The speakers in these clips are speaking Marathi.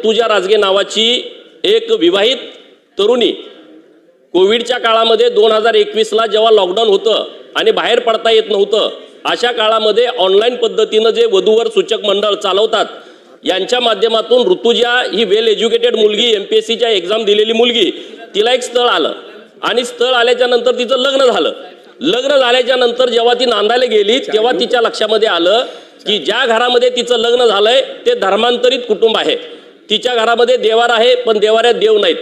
ऋतुजा राजगे नावाची एक विवाहित तरुणी कोविडच्या काळामध्ये दोन हजार एकवीसला जेव्हा लॉकडाऊन होतं आणि बाहेर पडता येत नव्हतं अशा काळामध्ये ऑनलाईन पद्धतीनं जे वधूवर सूचक मंडळ चालवतात यांच्या माध्यमातून ऋतुजा ही वेल एज्युकेटेड मुलगी एम पी एस सीच्या एक्झाम दिलेली मुलगी तिला एक स्थळ आलं. आणि स्थळ आल्याच्यानंतर तिचं लग्न झालं. लग्न झाल्याच्यानंतर जेव्हा ती नांदायला गेली तेव्हा तिच्या लक्षामध्ये आलं की ज्या घरामध्ये तिचं लग्न झालंय ते धर्मांतरित कुटुंब आहे. तिच्या घरामध्ये देवार आहे पण देवाऱ्यात देव नाहीत.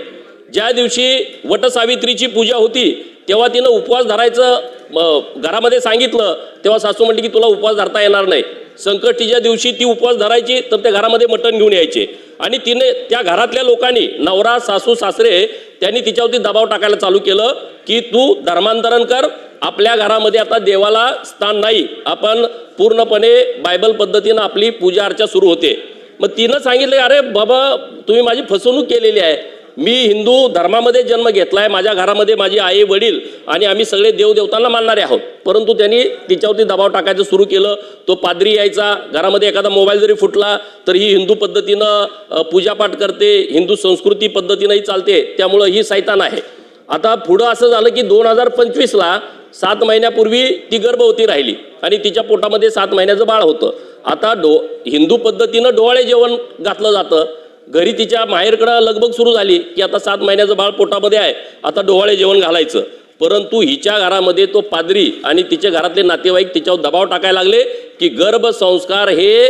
ज्या दिवशी वटसावित्रीची पूजा होती तेव्हा तिनं उपवास धरायचं घरामध्ये सांगितलं तेव्हा सासू म्हणते की तुला उपवास धरता येणार नाही. संकष्टीच्या दिवशी ती उपवास धरायची तर त्या घरामध्ये मटण घेऊन यायचे. आणि तिने त्या घरातल्या लोकांनी नवरा सासू सासरे त्यांनी तिच्यावरती दबाव टाकायला चालू केलं की तू धर्मांतरण कर आपल्या घरामध्ये आता देवाला स्थान नाही. आपण पूर्णपणे बायबल पद्धतीनं आपली पूजा अर्चा सुरू होते. मग तिनं सांगितलं अरे बाबा तुम्ही माझी फसवणूक केलेली आहे. मी हिंदू धर्मामध्ये जन्म घेतला आहे माझ्या घरामध्ये माझी आई वडील आणि आम्ही सगळे देवदेवतांना मानणारे आहोत. परंतु त्यांनी तिच्यावरती दबाव टाकायचं सुरू केलं. तो पादरी यायचा घरामध्ये एखादा मोबाईल जरी फुटला तर ही हिंदू पद्धतीनं पूजापाठ करते हिंदू संस्कृती पद्धतीनंही चालते त्यामुळं ही सैतान आहे. आता पुढं असं झालं की दोन हजार पंचवीसला सात महिन्यापूर्वी ती गर्भवती राहिली आणि तिच्या पोटामध्ये सात महिन्याचं बाळ होतं. आता डो हिंदू पद्धतीनं डोहाळे जेवण घातलं जातं. घरी तिच्या माहेरकडं लगबग सुरू झाली की आता सात महिन्याचं बाळ पोटामध्ये आहे. आता डोहाळे जेवण घालायचं. परंतु हिच्या घरामध्ये तो पादरी आणि तिच्या घरातले नातेवाईक तिच्यावर दबाव टाकायला लागले की गर्भसंस्कार हे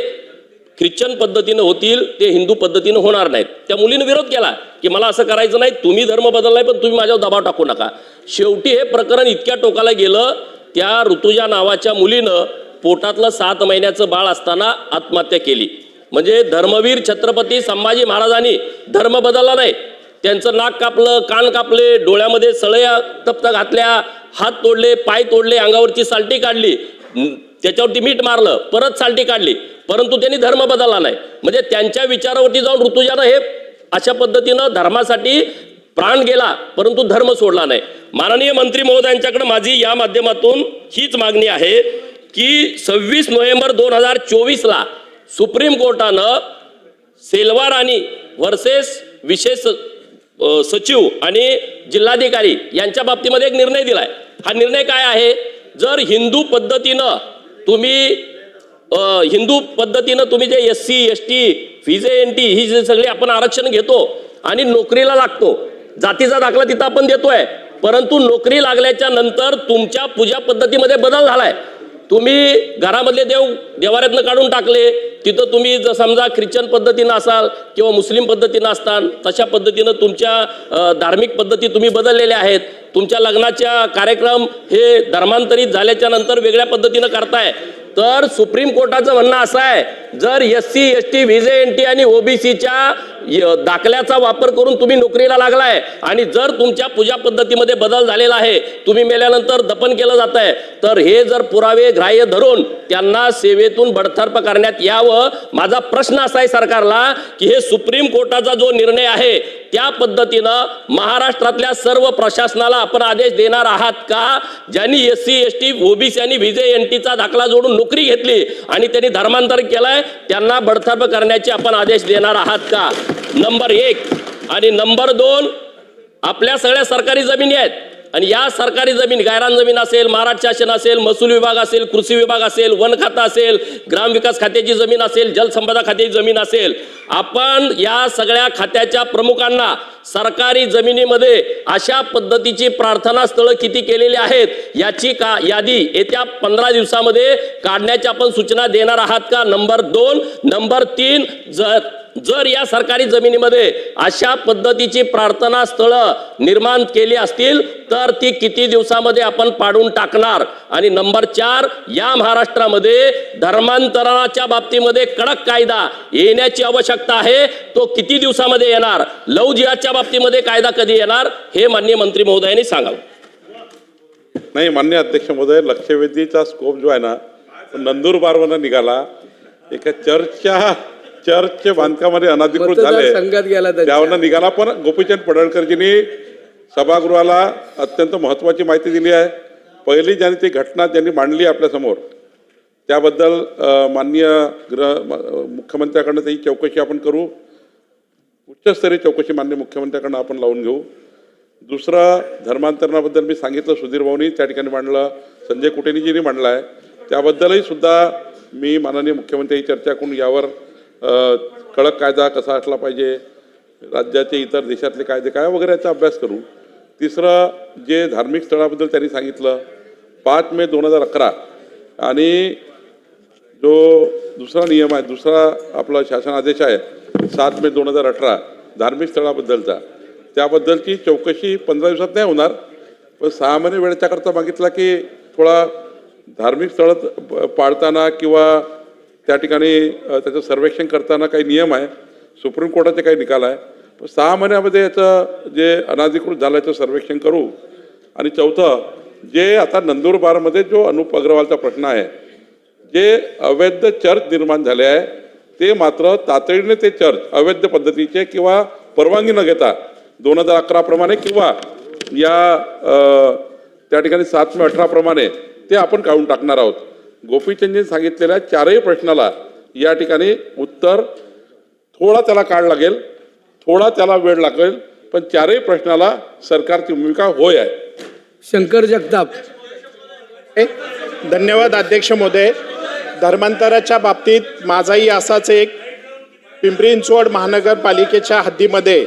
ख्रिश्चन पद्धतीनं होतील ते हिंदू पद्धतीनं होणार नाहीत. त्या मुलीनं विरोध केला की मला असं करायचं नाही तुम्ही धर्म बदललाय पण तुम्ही माझ्यावर दबाव टाकू नका. शेवटी हे प्रकरण इतक्या टोकाला गेलं त्या ऋतुजा नावाच्या मुलीनं पोटातलं सात महिन्याचं बाळ असताना आत्महत्या केली. म्हणजे धर्मवीर छत्रपती संभाजी महाराजांनी धर्म बदलला नाही. त्यांचं नाक कापलं कान कापले डोळ्यामध्ये सळया तप्त घातल्या हात तोडले पाय तोडले अंगावरची सालटी काढली. त्याच्यावरती मीठ मारलं परत सालटी काढली. परंतु त्यांनी धर्म बदलला नाही. म्हणजे त्यांच्या विचारावरती जाऊन ऋतुजानं हे अशा पद्धतीनं धर्मासाठी प्राण गेला परंतु धर्म सोडला नाही. माननीय मंत्री महोदयांच्याकडे माझी या माध्यमातून हीच मागणी आहे. की सव्वीस नोव्हेंबर दोन हजार चोवीसला सुप्रीम कोर्टानं सेल्वा राणी वर्सेस विशेष सचिव आणि जिल्हाधिकारी यांच्या बाबतीमध्ये एक निर्णय दिलाय. हा निर्णय काय आहे? जर हिंदू पद्धतीनं तुम्ही हिंदू पद्धतीनं तुम्ही जे S C S T V J N T ही जे सगळी आपण आरक्षण घेतो आणि नोकरीला लागतो जातीचा दाखला तिथं आपण देतोय परंतु नोकरी लागल्याच्या नंतर तुमच्या पूजा पद्धतीमध्ये बदल झालाय. तुम्ही घरामधले देव देवाऱ्यातनं काढून टाकले तिथं तुम्ही जर समजा ख्रिश्चन पद्धतीनं असाल किंवा मुस्लिम पद्धतीनं असताल तशा पद्धतीनं तुमच्या धार्मिक पद्धती तुम्ही बदललेल्या आहेत. तुमच्या लग्नाच्या कार्यक्रम हे धर्मांतरित झाल्याच्यानंतर वेगळ्या पद्धतीनं करताय. तर सुप्रीम कोर्टाचं म्हणणं असं आहे जर S C S T V J N T आणि ओबीसीच्या दाखल्याचा वापर करून तुम्ही नोकरीला लागलाय आणि जर तुमच्या पूजा पद्धतीमध्ये बदल झालेला आहे तुम्ही मेल्यानंतर दफन केलं जात आहे तर हे जर पुरावे ग्राह्य धरून त्यांना सेवेतून बडतर्फ करण्यात यावं माझा प्रश्न असा आहे सरकारला की हे सुप्रीम कोर्टाचा जो निर्णय आहे त्या पद्धतीनं महाराष्ट्रातल्या सर्व प्रशासनाला आपण आदेश देणार आहात का? ज्यांनी S C S T OBC आणि विजय एन टीचा दाखला जोडून नोकरी घेतली आणि त्यांनी धर्मांतर केलंय त्यांना बडतर्फ करण्याचे आपण आदेश देणार आहात का? नंबर एक आणि नंबर दोन आपल्या सगळ्या सरकारी जमिनी आहेत. आणि या सरकारी जमीन गायरान जमीन असेल महाराष्ट्र शासन असेल महसूल विभाग असेल कृषी विभाग असेल वन खातं असेल ग्रामविकास खात्याची जमीन असेल जलसंपदा खात्याची जमीन असेल आपण या सगळ्या खात्याच्या प्रमुखांना सरकारी जमिनीमध्ये अशा पद्धतीची प्रार्थना स्थळं किती केलेली आहेत याची का यादी येत्या पंधरा दिवसामध्ये काढण्याच्या आपण सूचना देणार आहात का? नंबर दोन नंबर तीन जर जर या सरकारी जमिनीमध्ये अशा पद्धतीची प्रार्थना स्थळं निर्माण केली असतील तर ती किती दिवसामध्ये आपण पाडून टाकणार? आणि नंबर चार या महाराष्ट्रामध्ये धर्मांतरणाच्या बाबतीमध्ये कडक कायदा येण्याची आवश्यकता आहे. तो किती दिवसामध्ये येणार? लव जिहादच्या बाबतीमध्ये कायदा कधी येणार? हे माननीय मंत्री महोदयांनी सांगावं. नाही मान्य अध्यक्ष महोदय लक्षवेधीचा स्कोप जो आहे ना तो नंदुरबारवरनं निघाला. एका चर्चच्या चर्चचे बांधकामामध्ये अनधिकृत झाले. त्यावरनं निघाला पण गोपीचंद पडळकरजींनी सभागृहाला अत्यंत महत्त्वाची माहिती दिली आहे. पहिली ज्यांनी ती घटना ज्यांनी मांडली आपल्यासमोर त्याबद्दल माननीय गृह मुख्यमंत्र्याकडनं त्याची चौकशी आपण करू. उच्चस्तरीय चौकशी मान्य मुख्यमंत्र्याकडनं आपण लावून घेऊ. दुसरं धर्मांतरणाबद्दल मी सांगितलं सुधीर भाऊनी त्या ठिकाणी मांडलं संजय कुटेनीजींनी मांडलं आहे. त्याबद्दलही सुद्धा मी माननीय मुख्यमंत्री चर्चा करून यावर कडक कायदा कसा असला पाहिजे राज्याचे इतर देशातले कायदे काय वगैरे याचा अभ्यास करू तिसरं जे धार्मिक स्थळाबद्दल त्यांनी सांगितलं पाच मे दोन हजार अकरा. आणि जो दुसरा नियम आहे दुसरा आपला शासन आदेश आहे सात मे दोन हजार अठरा धार्मिक स्थळाबद्दलचा. त्याबद्दलची चौकशी पंधरा दिवसात नाही होणार पण सहा महिने वेळेच्याकरता मागितला की थोडा धार्मिक स्थळं पाळताना किंवा त्या ठिकाणी त्याचं सर्वेक्षण करताना काही नियम आहे. सुप्रीम कोर्टाचे काही निकाल आहे. पण सहा महिन्यामध्ये याचं जे अनाधिकृत झाल्याचं सर्वेक्षण करू. आणि चौथं जे आता नंदुरबारमध्ये जो अनुप अग्रवालचा प्रश्न आहे जे अवैध चर्च निर्माण झाले आहे ते मात्र तातडीने ते चर्च अवैध पद्धतीचे किंवा परवानगी न घेता दोन हजार अकराप्रमाणे किंवा या त्या ठिकाणी सात मे अठराप्रमाणे ते आपण काढून टाकणार आहोत. गोपीचंदजी सांगितलेल्या चारही प्रश्नाला या ठिकाणी उत्तर थोडा त्याला काळ लागेल थोडा त्याला वेळ लागेल पण चारही प्रश्नाला सरकारची भूमिका होय आहे. शंकर जगताप. धन्यवाद अध्यक्ष महोदय. धर्मांतराच्या बाबतीत माझाही असाच एक पिंपरी चिंचवड महानगरपालिकेच्या हद्दीमध्ये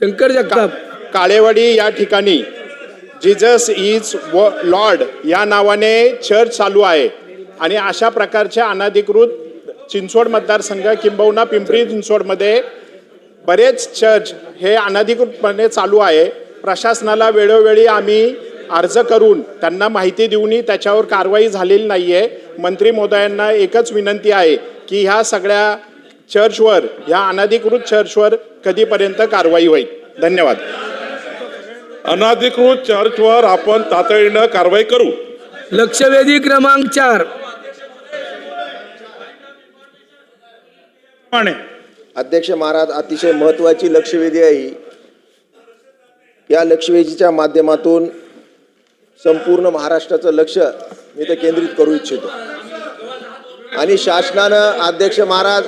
शंकर जगताप. काळेवाडी या ठिकाणी जिजस इज व लॉर्ड या नावाने चर्च चालू आहे. आणि अशा प्रकारच्या अनाधिकृत चिंचवड मतदारसंघ किंबहुना पिंपरी चिंचवडमध्ये बरेच चर्च हे अनाधिकृतपणे चालू आहे. प्रशासनाला वेळोवेळी आम्ही अर्ज करून त्यांना माहिती देऊनही त्याच्यावर कारवाई झालेली नाही आहे मंत्री महोदयांना एकच विनंती आहे की ह्या सगळ्या चर्चवर ह्या अनाधिकृत चर्चवर कधीपर्यंत कारवाई होईल. धन्यवाद. अनाधिकृत चर्चवर आपण तातडीनं कारवाई करू. लक्षवेधी क्रमांक चार. अध्यक्ष महाराज अतिशय महत्त्वाची लक्षवेधी आहे ही. या लक्षवेधीच्या माध्यमातून संपूर्ण महाराष्ट्राचं लक्ष मी ते केंद्रित करू इच्छितो. आणि शासनानं अध्यक्ष महाराज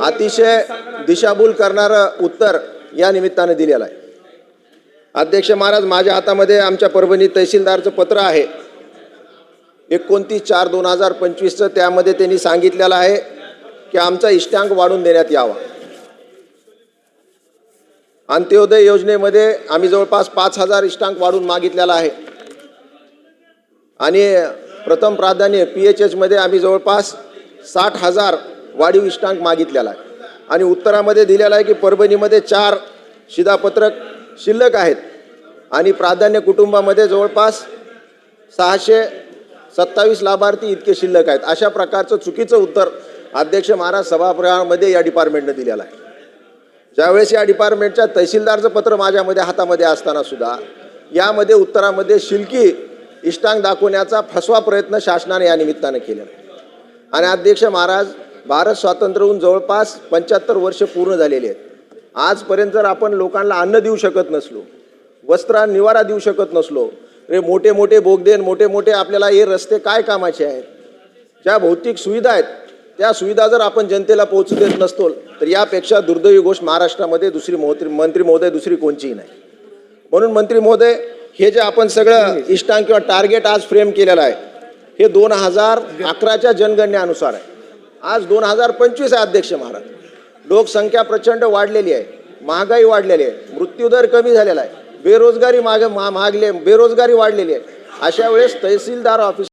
अतिशय दिशाभूल करणारं उत्तर या निमित्तानं दिलेलं आहे. अध्यक्ष महाराज माझ्या हातामध्ये आमच्या परभणी तहसीलदारचं पत्र आहे. एकोणतीस चार दोन हजार पंचवीसचं त्यामध्ये त्यांनी सांगितलेलं आहे की आमचा इष्टांक वाढून देण्यात यावा. अंत्योदय योजनेमध्ये आम्ही जवळपास पाच हजार इष्टांक वाढून मागितलेला आहे. आणि प्रथम प्राधान्य पी एच एचमध्ये आम्ही जवळपास साठ हजार वाढीव इष्टांक मागितलेला आहे. आणि उत्तरामध्ये दिलेला आहे की परभणीमध्ये चार शिधापत्रक शिल्लक आहेत. आणि प्राधान्य कुटुंबामध्ये जवळपास सहाशे सत्तावीस लाभार्थी इतके शिल्लक आहेत. अशा प्रकारचं चुकीचं उत्तर अध्यक्ष महाराज सभागृहामध्ये या डिपार्टमेंटनं दिलेलं आहे. ज्यावेळेस या डिपार्टमेंटच्या तहसीलदारचं पत्र माझ्यामध्ये हातामध्ये असताना सुद्धा यामध्ये उत्तरामध्ये शिल्की इष्टांग दाखवण्याचा फसवा प्रयत्न शासनाने या निमित्तानं केलेला आणि अध्यक्ष महाराज भारत स्वातंत्र्य होऊन जवळपास पंच्याहत्तर वर्ष पूर्ण झालेली आहेत. आजपर्यंत जर आपण लोकांना अन्न देऊ शकत नसलो वस्त्र निवारा देऊ शकत नसलो रे मोठे मोठे बोगदेन मोठे मोठे आपल्याला हे रस्ते काय कामाचे आहेत? ज्या भौतिक सुविधा आहेत त्या सुविधा जर आपण जनतेला पोहोचू देत नसतो तर यापेक्षा दुर्दैवी गोष्ट महाराष्ट्रामध्ये दुसरी मंत्री मंत्री महोदय दुसरी कोणचीही नाही. म्हणून मंत्री महोदय हे जे आपण सगळं इष्टांक किंवा टार्गेट आज फ्रेम केलेलं आहे हे दोन हजार अकराच्या जनगणनेनुसार आहे. आज दोन हजार पंचवीस आहे अध्यक्ष महाराज. लोकसंख्या प्रचंड वाढलेली आहे. महागाई वाढलेली आहे. मृत्यूदर कमी झालेला आहे. बेरोजगारी मागे मा- मागले बेरोजगारी वाढलेली आहे. अशा वेळेस तहसीलदार ऑफिस